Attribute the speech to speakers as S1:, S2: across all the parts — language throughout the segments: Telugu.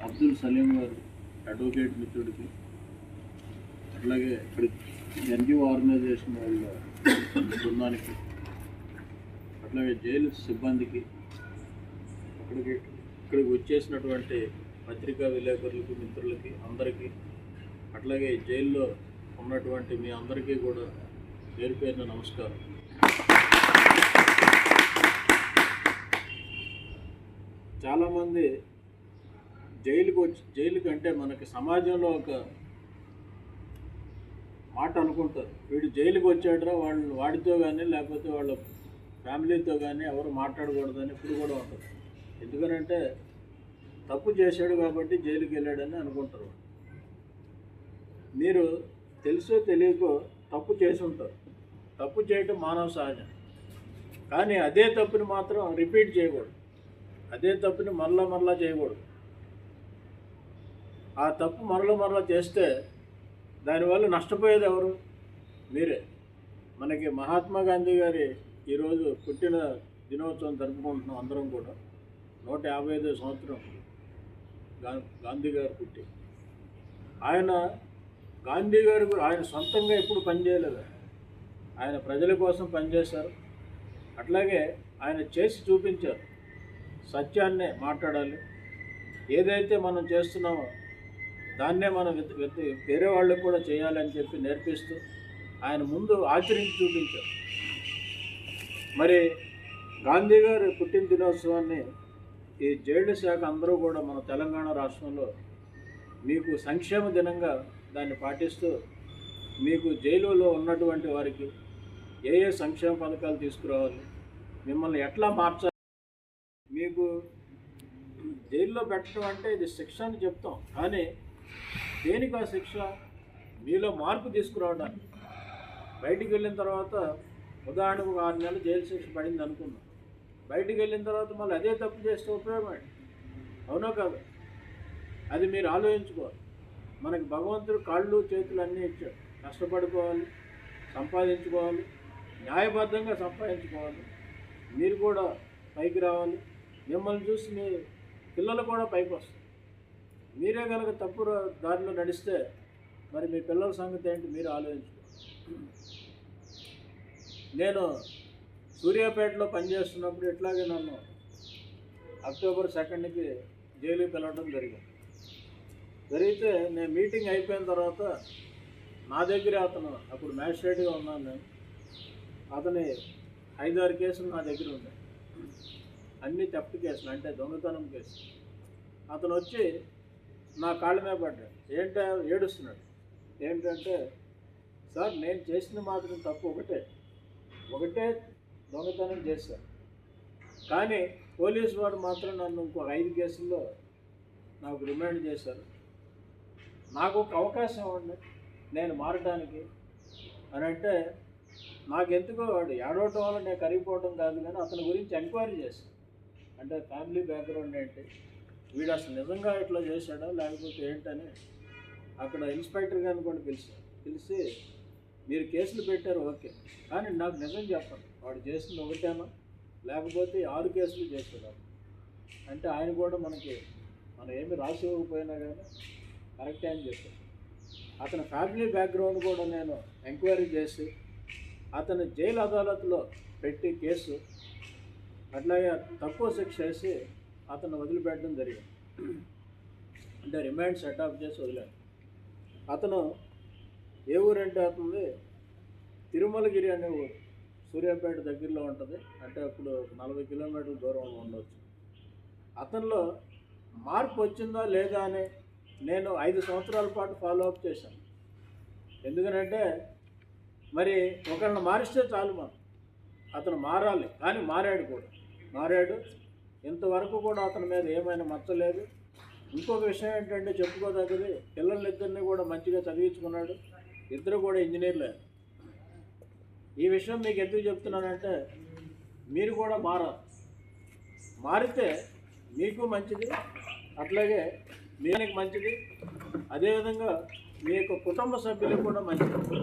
S1: అబ్దుల్ సలీం గారు అడ్వకేట్ మిత్రుడికి అట్లాగే ఇక్కడ ఎన్జిఓ ఆర్గనైజేషన్ వాళ్ళ బృందానికి అట్లాగే జైలు సిబ్బందికి అక్కడికి ఇక్కడికి వచ్చేసినటువంటి పత్రికా విలేకరులకి మిత్రులకి అందరికీ అట్లాగే జైల్లో ఉన్నటువంటి మీ అందరికీ కూడా పేరు పేరున నమస్కారం. చాలామంది జైలుకు వచ్చి జైలు కంటే మనకి సమాజంలో ఒక మాట అనుకుంటారు. వీడు జైలుకు వచ్చాడరా వాళ్ళు వాడితో కానీ లేకపోతే వాళ్ళ ఫ్యామిలీతో కానీ ఎవరు మాట్లాడకూడదని ఇప్పుడు కూడా ఉంటుంది. ఎందుకనంటే తప్పు చేశాడు కాబట్టి జైలుకి వెళ్ళాడని అనుకుంటారు మీరు తెలుసో తెలియకో తప్పు చేసి ఉంటారు. తప్పు చేయటం మానవ సహజం. కానీ అదే తప్పుని మాత్రం రిపీట్ చేయకూడదు. అదే తప్పుని మరలా మరలా చేయకూడదు. ఆ తప్పు మరల మరల చేస్తే దానివల్ల నష్టపోయేది ఎవరు? మీరే. మనకి మహాత్మా గాంధీ గారి ఈరోజు పుట్టిన దినోత్సవం జరుపుకుంటున్నాం అందరం కూడా. నూట యాభై ఐదో సంవత్సరం. గాంధీ గారు పుట్టి. ఆయన గాంధీ గారు కూడా ఆయన సొంతంగా ఎప్పుడు పనిచేయలేదు ఆయన ప్రజల కోసం పనిచేశారు అట్లాగే ఆయన చేసి చూపించారు. సత్యాన్నే మాట్లాడాలి. ఏదైతే మనం చేస్తున్నామో దాన్నే మనం వెత్- వేరే వాళ్ళకు కూడా చేయాలని చెప్పి నేర్పిస్తూ ఆయన ముందు ఆచరించి చూపించారు. మరి గాంధీ గారు పుట్టిన దినోత్సవాన్ని ఈ జైలు శాఖ అందరూ కూడా మన తెలంగాణ రాష్ట్రంలో మీకు సంక్షేమ దినంగా దాన్ని పాటిస్తూ మీకు జైలులో ఉన్నటువంటి వారికి ఏ ఏ సంక్షేమ పథకాలు తీసుకురావాలి మిమ్మల్ని ఎట్లా మార్చాలి? మీకు జైల్లో పెట్టడం అంటే ఇది శిక్ష అని చెప్తాం. కానీ దేనికి ఆ శిక్ష? మీలో మార్పు తీసుకురావడానికి. బయటికి వెళ్ళిన తర్వాత ఉదాహరణకు ఆరు నెలలు జైలు శిక్ష పడింది అనుకున్నాం బయటికి వెళ్ళిన తర్వాత మళ్ళీ అదే తప్పు చేస్తే ఉపయోగం ఏంటి? అవునో కాదు? అది మీరు ఆలోచించుకోవాలి. మనకి భగవంతుడు కాళ్ళు చేతులు అన్నీ ఇచ్చాడు. కష్టపడుకోవాలి సంపాదించుకోవాలి న్యాయబద్ధంగా సంపాదించుకోవాలి. మీరు కూడా పైకి రావాలి. మిమ్మల్ని చూసి మీ పిల్లలు కూడా పైకి వస్తారు. మీరే కనుక తప్పు దారిలో నడిస్తే మరి మీ పిల్లల సంగతి ఏంటి? మీరు ఆలోచించుకోవాలి. నేను సూర్యాపేటలో పనిచేస్తున్నప్పుడు ఇట్లాగే నన్ను అక్టోబర్ సెకండ్కి జైలుకి వెళ్ళడం జరిగింది. జరిగితే నేను మీటింగ్ అయిపోయిన తర్వాత నా దగ్గరే అతను అప్పుడు మ్యాజిస్ట్రేట్గా ఉన్నాను నేను. అతని ఐదారు కేసులు నా దగ్గర ఉన్నాయి. అన్ని తప్పు కేసులు అంటే దొంగతనం కేసులు అతను వచ్చి నా కాళ్ళ మీద పడ్డాడు. ఏంటో ఏడుస్తున్నాడు. ఏంటంటే సార్ నేను చేసిన మాత్రం తప్పు ఒకటే. ఒకటే దొంగతనం చేశారు. కానీ పోలీసు వాడు మాత్రం నన్ను ఇంకో ఐదు కేసుల్లో నాకు రిమాండ్ చేశారు. నాకు ఒక అవకాశం ఇవ్వండి నేను మారడానికి అని అంటే నాకెందుకో వాడు ఏడవటం వల్ల నేను కరిగిపోవడం కాదు కానీ అతని గురించి ఎంక్వైరీ చేశాను అంటే ఫ్యామిలీ బ్యాక్గ్రౌండ్ ఏంటి? వీడు అసలు నిజంగా ఇట్లా చేశాడా? లేకపోతే ఏంటని అక్కడ ఇన్స్పెక్టర్ గారిని కూడా పిలిచాను పిలిచి మీరు కేసులు పెట్టారు ఓకే. కానీ నాకు నిజం చెప్పండి వాడు చేసింది ఒకటేనా? లేకపోతే ఆరు కేసులు చేస్తున్నారు అంటే ఆయన కూడా మనకి మనం ఏమి రాసి ఇవ్వకపోయినా కానీ కరెక్టే అని చెప్పారు అతని ఫ్యామిలీ బ్యాక్గ్రౌండ్ కూడా నేను ఎంక్వైరీ చేసి అతను జైలు అదాలత్లో పెట్టి కేసు అట్లాగే తక్కువ శిక్ష వేసి అతను వదిలిపెట్టడం జరిగింది. అంటే రిమాండ్ సెటప్ చేసి వదిలాడు. అతను ఏ ఊరు అంటే అతనిది తిరుమలగిరి అనే ఊరు. సూర్యాపేట దగ్గరలో ఉంటుంది. అంటే అప్పుడు నలభై కిలోమీటర్ల దూరంలో ఉండవచ్చు అతనిలో మార్పు వచ్చిందా లేదా అని నేను ఐదు సంవత్సరాల పాటు ఫాలో అప్ చేశాను. ఎందుకనంటే మరి ఒకరిని మారిస్తే చాలు మనం. అతను మారాలి కానీ మారాడు కూడా. మారాడు. ఇంతవరకు కూడా అతని మీద ఏమైనా మచ్చలేదు. ఇంకొక విషయం ఏంటంటే చెప్పుకోదగ్గది పిల్లలిద్దరిని కూడా మంచిగా చదివించుకున్నాడు. ఇద్దరు కూడా ఇంజనీర్లే. ఈ విషయం మీకు ఎందుకు చెప్తున్నానంటే మీరు కూడా మారాలి. మారితే మీకు మంచిది అట్లాగే మీకు మంచిది అదేవిధంగా మీ యొక్క కుటుంబ సభ్యులకు కూడా మంచిది.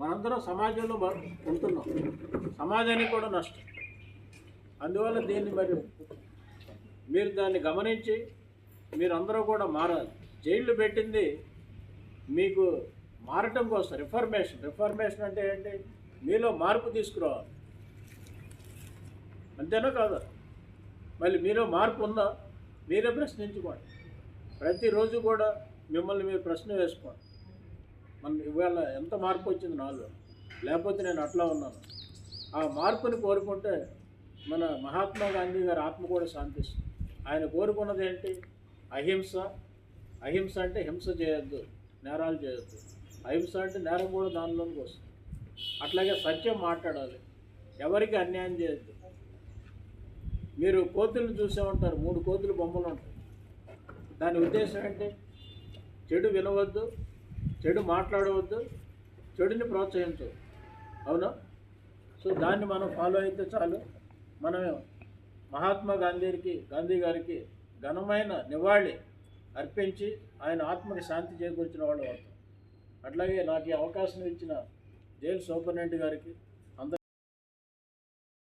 S1: మనందరం సమాజంలో ఉంటున్నాం. సమాజానికి కూడా నష్టం. అందువల్ల దీన్ని మరి మీరు దాన్ని గమనించి మీరందరూ కూడా మారాలి. జైళ్ళు పెట్టింది మీకు మారటం కోసం రిఫర్మేషన్ రిఫర్మేషన్ అంటే ఏంటి? మీలో మార్పు తీసుకురావాలి. అంతేనా కాదా? మళ్ళీ మీలో మార్పు ఉందా? మీరే ప్రశ్నించుకోండి. ప్రతిరోజు కూడా మిమ్మల్ని మీరు ప్రశ్న వేసుకోండి. మన ఇవాళ ఎంత మార్పు వచ్చింది నాలో? లేకపోతే నేను అట్లా ఉన్నాను. ఆ మార్పుని కోరుకుంటే మన మహాత్మా గాంధీ గారి ఆత్మ కూడా శాంతిస్తుంది. ఆయన కోరుకున్నది ఏంటి? అహింస. అహింస అంటే హింస చేయొద్దు. నేరాలు చేయొద్దు. అహింస అంటే నేరం కూడా దానిలోనికి వస్తుంది. అట్లాగే సత్యం మాట్లాడాలి. ఎవరికి అన్యాయం చేయొద్దు. మీరు కోతులను చూసే ఉంటారు. మూడు కోతులు బొమ్మలు ఉంటాయి. దాని ఉద్దేశం ఏంటి? చెడు వినవద్దు చెడు మాట్లాడవద్దు చెడుని ప్రోత్సహించవద్దు. అవునా? సో దాన్ని మనం ఫాలో అయితే చాలు. మనం మహాత్మా గాంధీకి గాంధీ గారికి ఘనమైన నివాళి. అర్పించి ఆయన ఆత్మకి శాంతి చేకూర్చిన వాళ్ళు అవుతాం. అట్లాగే నాకు ఈ అవకాశం ఇచ్చిన జైలు సూపరింటెండెంట్ గారికి